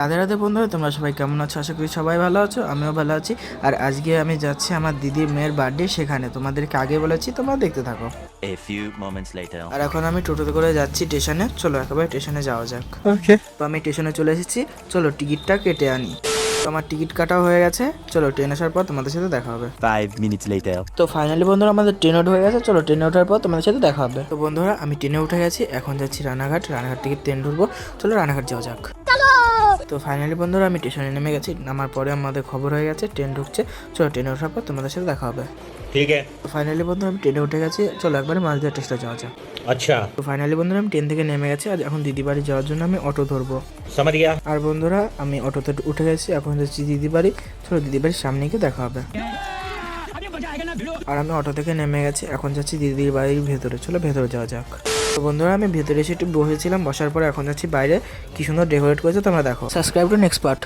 রাধে রাধে বন্ধুরা তোমরা সবাই কেমন আছো? আশা করি সবাই ভালো আছো আমিও ভালো আছি। আর আজকে আমি যাচ্ছি আমার দিদির মেয়ের বার্থডে সেখানে তোমাদেরকে আগে বলেছি তোমরা দেখতে থাকো। A few moments later. আর এখন আমি টোটোতে করে যাচ্ছি স্টেশনে চলো একেবারে স্টেশনে যাওয়া যাক। ওকে তো আমি স্টেশনে চলে এসেছি চলো টিকিটটা কেটে আনি। তো আমার টিকিট কাটাও হয়ে গেছে চলো ট্রেন আসার পর তোমাদের সাথে দেখা হবে। Five minutes later. তো ফাইনালি বন্ধুরা আমাদের ট্রেন ওঠা হয়ে গেছে চলো ট্রেনে ওঠার পর তোমাদের সাথে দেখা হবে। তো বন্ধুরা আমি ট্রেনে উঠে গেছি এখন যাচ্ছি রানাঘাট রানাঘাট থেকে ট্রেন ধরবো চলো রানাঘাট যাওয়া যাক। তো ফাইনালি বন্ধুরা আমি স্টেশনে নেমে গেছি। নামার পরে আমাদের খবর হয়ে গেছে ট্রেন ঢুকছে। চলো ট্রেনে ওঠার পর তোমাদের সাথে দেখা হবে। ঠিক আছে। ফাইনালি বন্ধুরা আমি ট্রেনে উঠে গেছি। চলো একবারে মালদা টেস্টে যাওয়া যাক। আচ্ছা। তো ফাইনালি বন্ধুরা আমি ট্রেন থেকে নেমে গেছি। আর এখন দিদি বাড়ি যাওয়ার জন্য আমি অটো ধরবো। সামারিয়া আর বন্ধুরা আমি অটোতে উঠে গেছি। এখন যাচ্ছি দিদি বাড়ি চলো দিদি বাড়ির সামনে গিয়ে দেখা হবে। আর আমি অটো থেকে নেমে গেছি। এখন যাচ্ছি দিদির বাড়ির ভেতরে। চলো ভেতরে যাওয়া যাক। তো বন্ধুরা, আমি ভেতরে এসে একটু বসেছিলাম, বসার পরে এখন যাচ্ছি বাইরে। কি সুন্দর ডেকোরেট করেছে তোমরা দেখো। Subscribe to next part